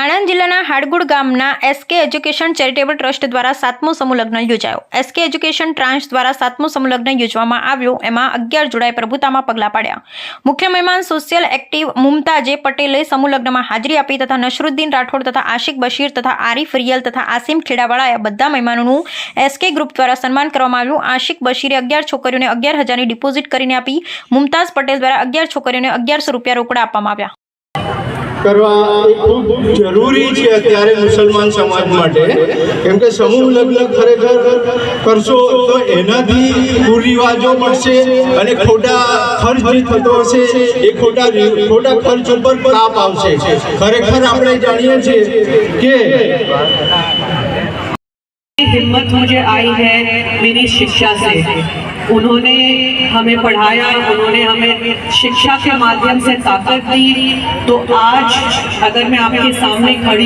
આણંદ જિલ્લાના હાડગુડ ગામના SK education charitable trust દ્વારા સાતમો સમૂહલગ્ન યોજાયો. એસકે એજ્યુકેશન ટ્રાન્સ દ્વારા સાતમો સમૂહલગ્ન યોજવામાં આવ્યું. એમાં અગિયાર જોડાએ પ્રભુતામાં પગલાં પાડ્યા. મુખ્ય મહેમાન સોશિયલ એક્ટિવ મુમતાજે પટેલે સમૂહલગ્નમાં હાજરી આપી તથા નશરુદ્દીન રાઠોડ તથા આશિક બશીર તથા આરીફ રિયલ તથા આસિમ ખેડાવાળાએ બધા મહેમાનોનું એસકે ગ્રુપ દ્વારા સન્માન કરવામાં આવ્યું. આશિક બશીરે અગિયાર છોકરીઓને અગિયાર હજારની ડિપોઝિટ કરીને આપી. મુમતાઝ પટેલ દ્વારા અગિયાર છોકરીઓને અગિયારસો રૂપિયા રોકડા આપવામાં આવ્યા. કરવા એ ખૂબ જરૂરી છે અત્યારે મુસલમાન સમાજ માટે કેમ કે સમૂહ લગ્ન ખરેખર કરશો તો એનાથી કુરિવાજો મળશે અને ખોટા ખર્ચ જે થતો હશે એ ખોટા રી- ખોટા ખર્ચ ઉપર કાપ આવશે ખરેખર આપણે જાણીએ છીએ કે हिम्मत मुझे आई है मेरी शिक्षा से उन्होंने हमें पढ़ाया उन्होंने हमें शिक्षा के माध्यम से ताकत दी तो आज अगर मैं आपके सामने खड़ी हूँ